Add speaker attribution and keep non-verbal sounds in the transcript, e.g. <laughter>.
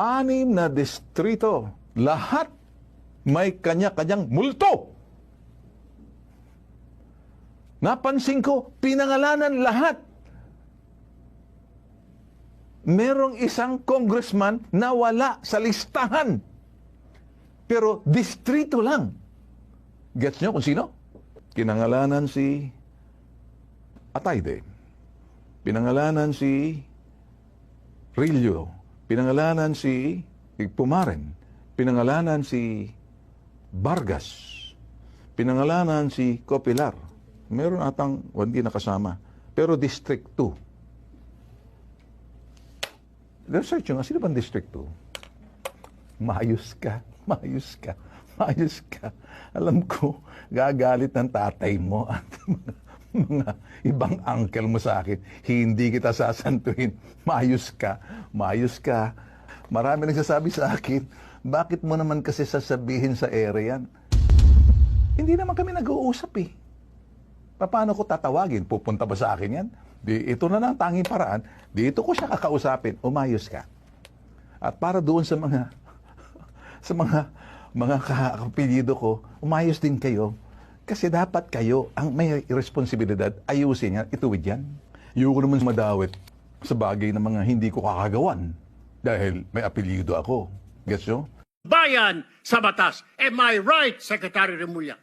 Speaker 1: anim na distrito, lahat may kanya-kanyang multo. Napansin ko, pinangalanan lahat. Merong isang congressman na wala sa listahan. Pero distrito lang. Gets nyo kung sino? Kinangalanan si Atayde. Pinangalanan si Rillo. Pinangalanan si Pumaren. Pinangalanan si Vargas. Pinangalanan si Copilar. Meron atang hindi nakasama. Pero District 2. Research nyo nga, sino bang District 2? Maayos ka, <laughs> maayos ka, maayos ka. Alam ko, gagalit ng tatay mo <laughs> at mga, mga ibang uncle mo sa akin. Hindi kita sasantuhin. <laughs> Maayos ka, maayos ka. Marami nagsasabi sa akin, bakit mo naman kasi sasabihin sa ere yan? Hindi naman kami nag-uusap eh. Paano ko tatawagin? Pupunta ba sa akin yan? Di, ito na lang ang tanging paraan. Dito ko siya kakausapin. Umayos ka. At para doon sa mga <laughs> sa mga mga kapilido ko, umayos din kayo. Kasi dapat kayo ang may responsibilidad. Ayusin yan. Ituwid yan. Ayoko naman madawit sa bagay ng mga hindi ko kakagawan. Dahil may apelido ako. Gets nyo?
Speaker 2: Bayan sa batas. Am I right, Secretary Remulla?